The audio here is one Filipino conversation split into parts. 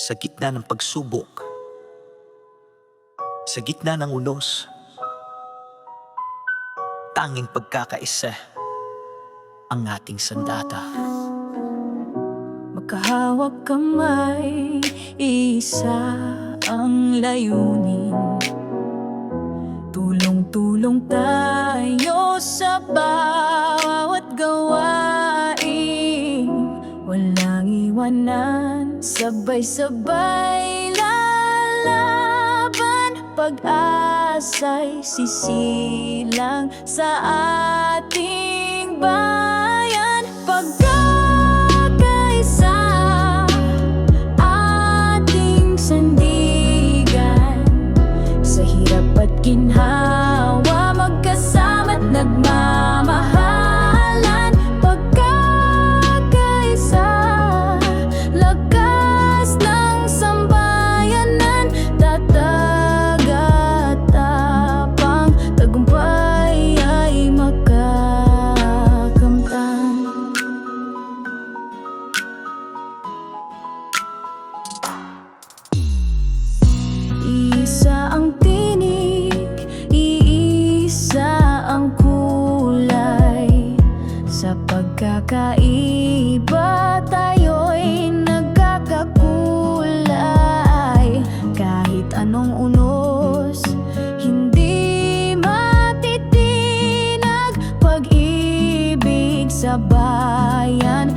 Sa gitna ng pagsubok, sa gitna ng unos, tanging pagkakaisa ang ating sandata. Magkahawak kamay, isa ang layunin. Tulong-tulong tayo sa bawat Walang iwanan, sabay-sabay lalaban. Pag-asa'y sisilang sa ating bayan. Pagkakaisa ating sandigan. Sa hirap at ginhawa Magkasama't nagmamahalan Sa pagkakaiba tayo'y nagkakakulay. Kahit anong unos, hindi matitinag Pag-ibig sa bayan,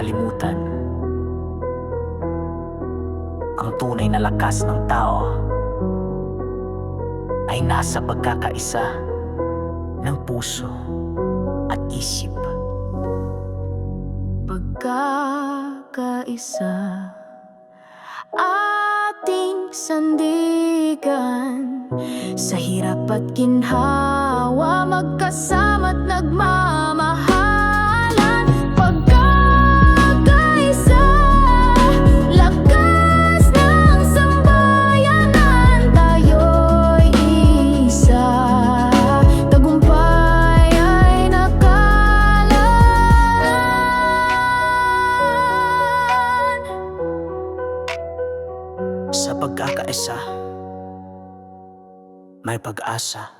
Huwag kalimutan ang tunay na lakas ng tao ay nasa pagkakaisa ng puso at isip. Pagkakaisa. Ating sandigan. Sa hirap at ginhawa Magkasama't nagmamahalan pagkakaisa, may pag-asa.